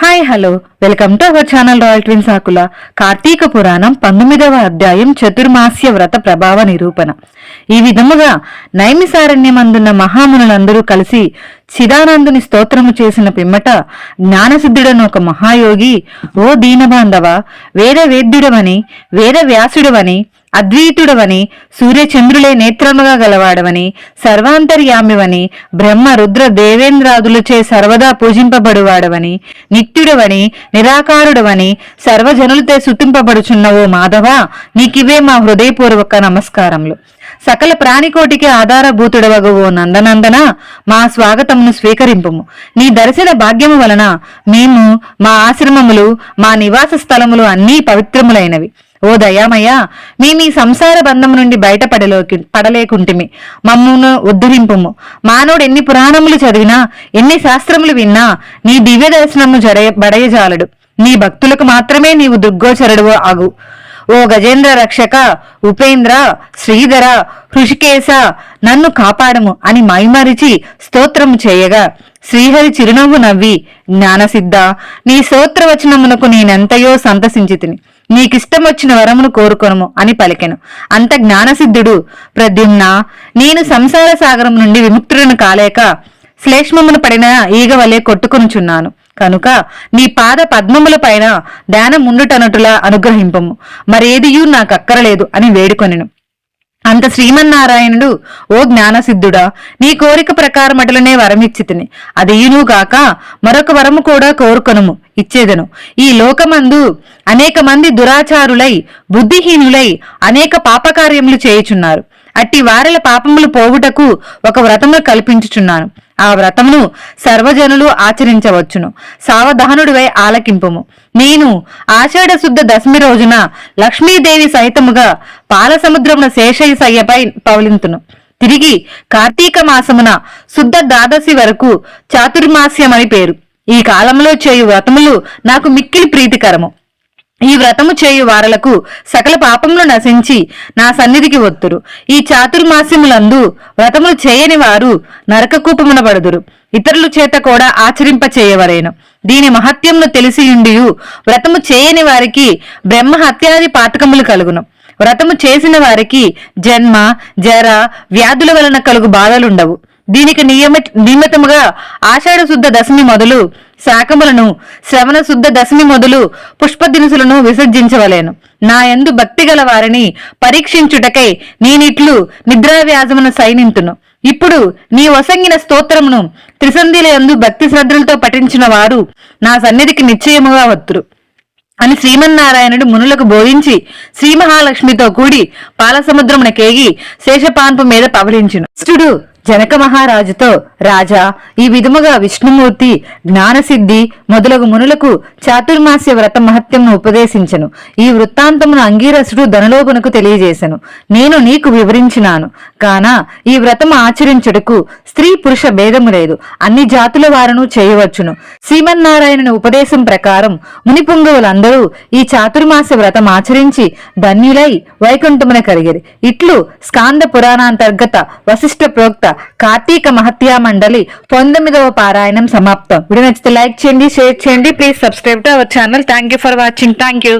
Hi hello welcome to our channel Royal Twins ఆకుల కార్తీక పురాణం పంతొమ్మిదవ అధ్యాయం చతుర్మాస్య వ్రత ప్రభావ నిరూపణ. ఈ విధముగా నైమిసారణ్యమందున్న మహామునులందరూ కలిసి చిదానందుని స్తోత్రము చేసిన పిమ్మట జ్ఞానసిద్ధుడను ఒక మహాయోగి ఓ దీనబాంధవ వేద వేద్యుడవని వేద వ్యాసుడవని అద్వైతుడవని సూర్యచంద్రులే నేత్రముగా గలవాడవని సర్వాంతర్యామివని బ్రహ్మ రుద్ర దేవేంద్రాదులచే సర్వదా పూజింపబడువాడవని నిత్యుడవని నిరాకారుడవని సర్వజనులతో సుతింపబడుచున్న ఓ మాధవ నీకివే మా హృదయపూర్వక నమస్కారములు. సకల ప్రాణికోటికి ఆధారభూతుడవగు ఓ నందనందన మా స్వాగతమును స్వీకరింపుము. నీ దర్శన భాగ్యము వలన మేము మా ఆశ్రమములు మా నివాస స్థలములు అన్నీ పవిత్రములైనవి. ఓ దయామయ్య మేము ఈ సంసార బంధం నుండి బయటపడలోకి పడలేకుంటిమి. మమ్మును ఉద్ధరింపుము. మానవుడు ఎన్ని పురాణములు చదివినా ఎన్ని శాస్త్రములు విన్నా నీ దివ్య దర్శనము జడయ బడయజాలడు. నీ భక్తులకు మాత్రమే నీవు దుర్గోచరుడు అగు. ఓ గజేంద్ర రక్షక ఉపేంద్ర శ్రీధర హృషికేశ నన్ను కాపాడము అని మైమరిచి స్తోత్రము చేయగా శ్రీహరి చిరునవ్వు నవ్వి జ్ఞానసిద్ధ నీ స్తోత్రవచనమునకు నేనెంతయో సంతసించితిని. నీకిష్టం వచ్చిన వరమును కోరుకొనుము అని పలికెను. అంత జ్ఞానసిద్ధుడు ప్రద్యుమ్న నేను సంసార సాగరం నుండి విముక్తులను కాలేక శ్లేష్మమును పడిన ఈగ వలె కొట్టుకొనుచున్నాను. కనుక నీ పాద పద్మముల పైన ధ్యానం ఉండుటనటులా అనుగ్రహింపము. మరేదియూ నాకక్కరలేదు అని వేడుకొనెను. అంత శ్రీమన్నారాయణుడు ఓ జ్ఞానసిద్ధుడా నీ కోరిక ప్రకారమటులనే వరమిచ్చితిని అదియును గాక మరొక వరము కూడా కోరుకొనుము ఇచ్చేదను. ఈ లోకమందు అనేక మంది దురాచారులై బుద్ధిహీనులై అనేక పాపకార్యములు చేయుచున్నారు. అట్టి వారిల పాపములు పోవుటకు ఒక వ్రతము కల్పించుచున్నాను. ఆ వ్రతమును సర్వజనులు ఆచరించవచ్చును. సావధానుడివై ఆలకింపుము. నేను ఆషాఢ శుద్ధ దశమి రోజున లక్ష్మీదేవి సహితముగా పాలసముద్రమున శేషయ్యపై పవలింతును. తిరిగి కార్తీక మాసమున శుద్ధ ద్వాదశి వరకు చాతుర్మాస్యమని పేరు. ఈ కాలంలో చేయు వ్రతములు నాకు మిక్కిలి ప్రీతికరము. ఈ వ్రతము చేయు వారలకు సకల పాపములు నశించి నా సన్నిధికి వత్తురు. ఈ చాతుర్మాస్యములందు వ్రతములు చేయని వారు నరకకూపమున పడుదురు. ఇతరుల చేత కూడా ఆచరింప చేయవలేను దీని మహత్యమును తెలిసియుండియు వ్రతము చేయని వారికి బ్రహ్మ హత్యాది పాతకములు కలుగును. వ్రతము చేసిన వారికి జన్మ జర వ్యాధుల వలన కలుగు బాధలుండవు. దీనికి నియమ నియమితముగా ఆషాఢ శుద్ధ దశమి మొదలు శాకములను శ్రవణ శుద్ధ దశమి మొదలు పుష్ప దినుసులను విసర్జించవలేను. నా యందు భక్తి గల వారిని పరీక్షించుటకై నేనిట్లు నిద్రావ్యాసమును సైనింతును. ఇప్పుడు నీ వసంగిన స్తోత్రమును త్రిసంధిల యందు భక్తి శ్రద్ధలతో పఠించిన వారు నా సన్నిధికి నిశ్చయముగా వత్తురు. అని శ్రీమన్నారాయణుడు మునులకు బోధించి శ్రీ మహాలక్ష్మితో కూడి పాలసముద్రమునకేగి శేషపాన్పు మీద పవలించును కృష్ణుడు జనక మహారాజుతో రాజా ఈ విధముగా విష్ణుమూర్తి జ్ఞానసిద్ధి మొదలగు మునులకు చాతుర్మాస్య వ్రత మహత్యమును ఉపదేశించను. ఈ వృత్తాంతమును అంగీరసుడు ధనలోపునకు తెలియజేశను నేను నీకు వివరించినాను. కాన ఈ వ్రతము ఆచరించుటకు స్త్రీ పురుష భేదము లేదు. అన్ని జాతుల వారును చేయవచ్చును. శ్రీమన్నారాయణుని ఉపదేశం ప్రకారం ముని పుంగవులందరూ ఈ చాతుర్మాస్య వ్రతం ఆచరించి ధన్యులై వైకుంఠమున కలిగిరి ఇట్లు స్కాంద పురాణాంతర్గత వశిష్ఠ ప్రోక్త కార్తీక మహత్యా మండలి పంతొమ్మిదవ పారాయణం సమాప్తం. వీడియో నచ్చితే లైక్ చేయండి షేర్ చేయండి. Please subscribe to our channel. Thank you for watching thank you